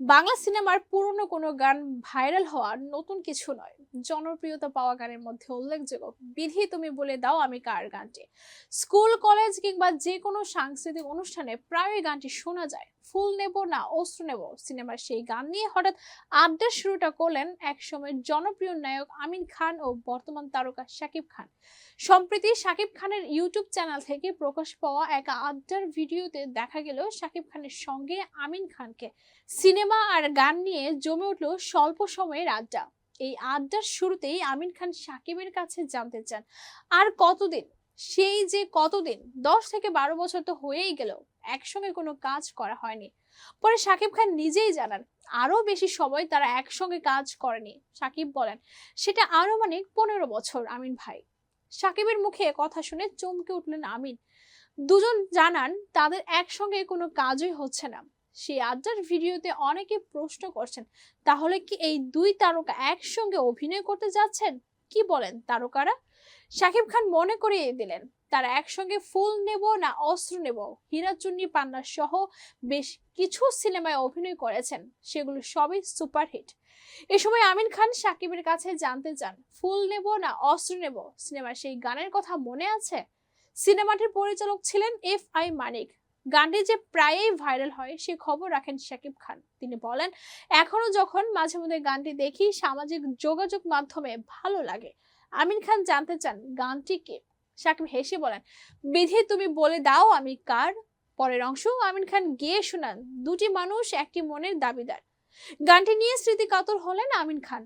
বাংলা সিনেমার পুরনো কোনো গান ভাইরাল হওয়া নতুন কিছু নয়। জনপ্রিয়তা পাওয়া গানের মধ্যে উল্লেখযোগ্য বিধি তুমি বলে দাও আমি কার গানটি? স্কুল, কলেজ কিংবা যে কোনো সাংস্কৃতিক অনুষ্ঠানে প্রায়ই গানটি শোনা যায়। ফুল নেব না অস্ত্র নেব, সিনেমার সেই গান নিয়ে হঠাৎ আড্ডার শুরুটা করলেন একসময়ের জনপ্রিয় নায়ক আমিন খান ও বর্তমান তারকা শাকিব খান। সম্প্রতি শাকিব খানের ইউটিউব চ্যানেল থেকে প্রকাশ পাওয়া এক আড্ডার ভিডিওতে দেখা গেল শাকিব খানের সঙ্গে আমিন খানকে। সিনেমা আর গান নিয়ে জমে উঠল স্বল্প সময়ের আড্ডা। এই আড্ডার শুরুতেই আমিন খান সাকিবের কাছে জানতে চান, আর কতদিন? সেই যে কতদিন? দশ থেকে বারো বছর তো হয়েই গেল, একসঙ্গে কোনো কাজ করা হয়নি। পরে সাকিব খান নিজেই জানান আরও বেশি সময় তারা একসঙ্গে কাজ করেনি। সাকিব বলেন, সেটা আনুমানিক পনেরো বছর আমিন ভাই। সাকিবের মুখে কথা শুনে চমকে উঠলেন আমিন দুজন জানান, তাদের একসঙ্গে কোনো কাজই হচ্ছে না। সেই আড্ডার ভিডিওতে অনেকে প্রশ্ন করছেন, তাহলে কি এই দুই তারকা একসঙ্গে অভিনয় করতে যাচ্ছেন? কি বলেন তারকারা? শাকিব খান মনে করিয়ে দিলেন, তারা একসঙ্গে ফুল নেব না অস্ত্র নেব? হীরাচুন্নি পান্না সহ বেশ কিছু সিনেমায় অভিনয় করেছেন, সেগুলো সবই সুপারহিট। এ সময় আমিন খান সাকিবের কাছে জানতে চান, ফুল নেব না অস্ত্র নেব? সিনেমার সেই গানের কথা মনে আছে? সিনেমাটির পরিচালক ছিলেন এফ আই মানিক। গানটি যে প্রায়ই ভাইরাল হয়, সে খবর রাখেন শাকিব খান। তিনি বলেন, এখনও যখন মাঝে মধ্যে গানটি দেখি, সামাজিক যোগাযোগ মাধ্যমে ভালো লাগে। আমিন খান জানতে চান, গানটি কে? শাকিব হেসে বলেন, বিধি তুমি বলে দাও আমি কার? পরের অংশ আমিন খান গেয়ে শোনান, দুটি মানুষ একটি মনের দাবিদার। গানটি নিয়ে স্মৃতিকাতর হলেন আমিন খান।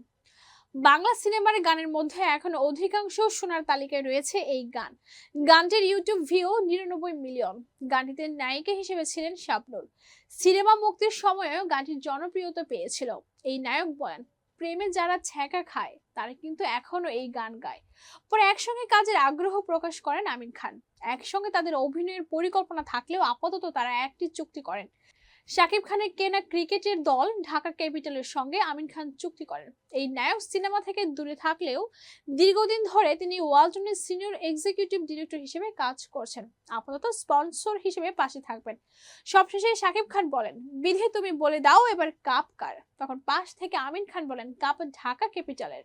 বাংলা সিনেমার গানের মধ্যে এখন অধিকাংশ শোনার তালিকায় রয়েছে এই গান। গানটির ইউটিউব ভিউ নিরানব্বই মিলিয়ন গানটিতে নায়িকা হিসেবে ছিলেন শাবনুর। সিনেমা মুক্তির সময়ও গানটির জনপ্রিয়তা পেয়েছিল। এই নায়ক বলেন প্রেমে যারা ছ্যাঁকা খায়, তারা কিন্তু এখনও এই গান গায়। পরে একসঙ্গে কাজের আগ্রহ প্রকাশ করেন আমিন খান। একসঙ্গে তাদের অভিনয়ের পরিকল্পনা থাকলেও আপাতত তারা একটি চুক্তি করেন। শাকিব খানের কেনা ক্রিকেটের দল ঢাকা ক্যাপিটালের সঙ্গে আমিন খান চুক্তি করেন। এই নায়ক সিনেমা থেকে দূরে থাকলেও দীর্ঘদিন ধরে তিনি ওয়ালটনের সিনিয়র এক্সিকিউটিভ ডিরেক্টর হিসেবে কাজ করছেন। আপাতত স্পন্সর হিসেবে পাশে থাকবেন। সবশেষে শাকিব খান বলেন, বিধে তুমি বলে দাও এবার কাপ কার। তখন পাশ থেকে আমিন খান বলেন, কাপ ঢাকা ক্যাপিটালের।